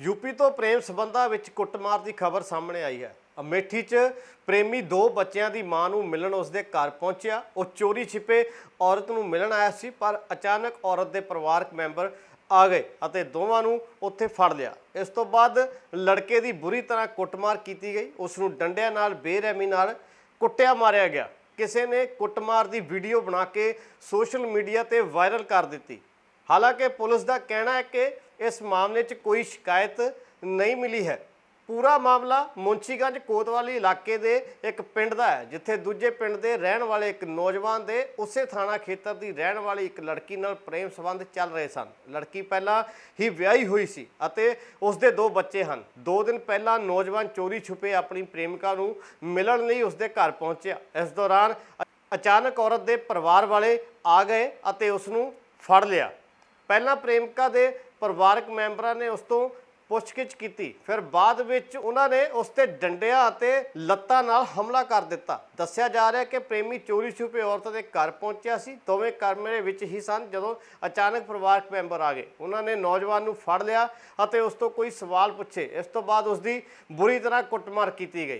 UP ਤੋਂ ਪ੍ਰੇਮ ਸਬੰਧਾਂ ਵਿੱਚ ਕੁੱਟਮਾਰ ਦੀ ਖਬਰ ਸਾਹਮਣੇ ਆਈ ਹੈ। ਅਮੇਠੀ 'ਚ ਪ੍ਰੇਮੀ ਦੋ ਬੱਚਿਆਂ ਦੀ ਮਾਂ ਨੂੰ ਮਿਲਣ ਉਸਦੇ ਘਰ ਪਹੁੰਚਿਆ। ਉਹ ਚੋਰੀ ਛਿਪੇ, ਔਰਤ ਨੂੰ ਮਿਲਣ ਆਇਆ ਸੀ, ਪਰ ਅਚਾਨਕ ਔਰਤ ਦੇ ਪਰਿਵਾਰਕ ਮੈਂਬਰ ਆ ਗਏ ਅਤੇ ਦੋਵਾਂ ਨੂੰ ਉੱਥੇ ਫੜ ਲਿਆ। ਇਸ ਤੋਂ ਬਾਅਦ ਲੜਕੇ ਦੀ ਬੁਰੀ ਤਰ੍ਹਾਂ ਕੁੱਟਮਾਰ ਕੀਤੀ ਗਈ। ਉਸ ਨੂੰ ਡੰਡਿਆਂ ਨਾਲ, ਬੇਰਹਿਮੀ ਨਾਲ ਕੁੱਟਿਆ ਮਾਰਿਆ ਗਿਆ। ਕਿਸੇ ਨੇ ਕੁੱਟਮਾਰ ਦੀ ਵੀਡੀਓ ਬਣਾ ਕੇ ਸੋਸ਼ਲ ਮੀਡੀਆ ਤੇ ਵਾਇਰਲ ਕਰ ਦਿੱਤੀ। ਹਾਲਾਂਕਿ ਪੁਲਿਸ ਦਾ ਕਹਿਣਾ ਹੈ ਕਿ ਇਸ ਮਾਮਲੇ 'ਚ ਕੋਈ ਸ਼ਿਕਾਇਤ ਨਹੀਂ ਮਿਲੀ ਹੈ। ਪੂਰਾ ਮਾਮਲਾ ਮੁੰਸ਼ੀਗੰਜ ਕੋਤਵਾਲੀ ਇਲਾਕੇ ਦੇ ਇੱਕ ਪਿੰਡ ਦਾ ਹੈ, ਜਿੱਥੇ ਦੂਜੇ ਪਿੰਡ ਦੇ ਰਹਿਣ ਵਾਲੇ ਇੱਕ ਨੌਜਵਾਨ ਦੇ ਉਸੇ ਥਾਣਾ ਖੇਤਰ ਦੀ ਰਹਿਣ ਵਾਲੀ ਇੱਕ ਲੜਕੀ ਨਾਲ ਪ੍ਰੇਮ ਸੰਬੰਧ ਚੱਲ ਰਹੇ ਸਨ। ਲੜਕੀ ਪਹਿਲਾਂ ਹੀ ਵਿਆਹੀ ਹੋਈ ਸੀ ਅਤੇ ਉਸ ਦੇ ਦੋ ਬੱਚੇ ਹਨ। ਦੋ ਦਿਨ ਪਹਿਲਾਂ ਨੌਜਵਾਨ ਚੋਰੀ ਛੁਪੇ ਆਪਣੀ ਪ੍ਰੇਮਿਕਾ ਨੂੰ ਮਿਲਣ ਲਈ ਉਸ ਦੇ ਘਰ ਪਹੁੰਚਿਆ। ਇਸ ਦੌਰਾਨ ਅ- ਅਚਾਨਕ ਔਰਤ ਦੇ ਪਰਿਵਾਰ ਵਾਲੇ ਆ ਗਏ ਅਤੇ ਉਸ ਨੂੰ ਫੜ ਲਿਆ। ਪਹਿਲਾਂ ਪ੍ਰੇਮਿਕਾ ਦੇ ਪਰਿਵਾਰਕ ਮੈਂਬਰਾਂ ਨੇ ਉਸ ਤੋਂ ਪੁੱਛਗਿੱਛ ਕੀਤੀ। ਫਿਰ ਬਾਅਦ ਵਿੱਚ ਉਹਨਾਂ ਨੇ ਉਸ ਤੇ ਡੰਡਿਆਂ ਅਤੇ ਲੱਤਾਂ ਨਾਲ ਹਮਲਾ ਕਰ ਦਿੱਤਾ। ਦੱਸਿਆ ਜਾ ਰਿਹਾ ਕਿ ਪ੍ਰੇਮੀ ਚੋਰੀ ਛੁਪੇ ਔਰਤ ਦੇ ਘਰ ਪਹੁੰਚਿਆ ਸੀ। ਦੋਵੇਂ ਕਮਰੇ ਵਿੱਚ ਹੀ ਸਨ ਜਦੋਂ ਅਚਾਨਕ ਪਰਿਵਾਰਕ ਮੈਂਬਰ ਆ ਗਏ। ਉਹਨਾਂ ਨੇ ਨੌਜਵਾਨ ਨੂੰ ਫੜ ਲਿਆ ਅਤੇ ਉਸ ਤੋਂ ਕੋਈ ਸਵਾਲ ਪੁੱਛੇ। ਇਸ ਤੋਂ ਬਾਅਦ ਉਸ ਦੀ ਬੁਰੀ ਤਰ੍ਹਾਂ ਕੁੱਟਮਾਰ ਕੀਤੀ ਗਈ।